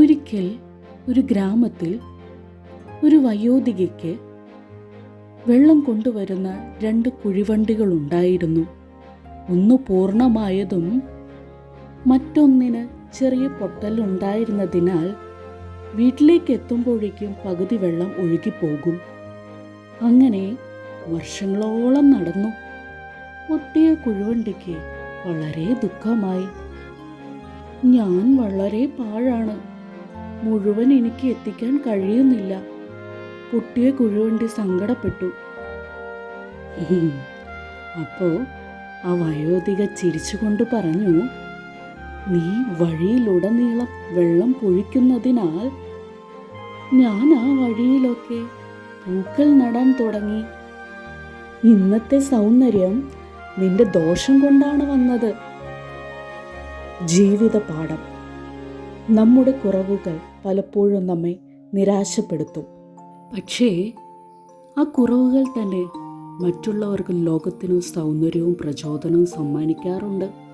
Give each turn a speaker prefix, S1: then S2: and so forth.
S1: ഒരിക്കൽ ഒരു ഗ്രാമത്തിൽ ഒരു വയോധികയ്ക്ക് വെള്ളം കൊണ്ടുവരുന്ന രണ്ട് കുഴിവണ്ടികൾ ഉണ്ടായിരുന്നു ഒന്ന് പൂർണമായതും മറ്റൊന്നിന് ചെറിയ പൊട്ടലുണ്ടായിരുന്നതിനാൽ വീട്ടിലേക്ക് എത്തുമ്പോഴേക്കും പകുതി വെള്ളം ഒഴുകിപ്പോകും. അങ്ങനെ വർഷങ്ങളോളം നടന്നു. പൊട്ടിയ കുഴിവണ്ടിക്ക് വളരെ ദുഃഖമായി. ഞാൻ വളരെ പാഴാണ്. മുഴുവൻ എനിക്ക് എത്തിക്കാൻ കഴിയുന്നില്ല. കുട്ടിയെ കുഴിവണ്ടി സങ്കടപ്പെട്ടു. അപ്പോൾ അപ്പോ ആ വയോധിക ചിരിച്ചുകൊണ്ട് പറഞ്ഞു നീ വഴിയിലുടനീളം വെള്ളം പൊഴിക്കുന്നതിനാൽ ഞാൻ ആ വഴിയിലൊക്കെ പൂക്കൾ നടാൻ തുടങ്ങി. ഇന്നത്തെ സൗന്ദര്യം നിന്റെ ദോഷം കൊണ്ടാണ് വന്നത്. ജീവിത പാഠം നമ്മുടെ കുറവുകൾ പലപ്പോഴും നമ്മെ നിരാശപ്പെടുത്തും. പക്ഷേ ആ കുറവുകൾ തന്നെ മറ്റുള്ളവർക്കും ലോകത്തിനും സൗന്ദര്യവും പ്രചോദനവും സമ്മാനിക്കാറുണ്ട്.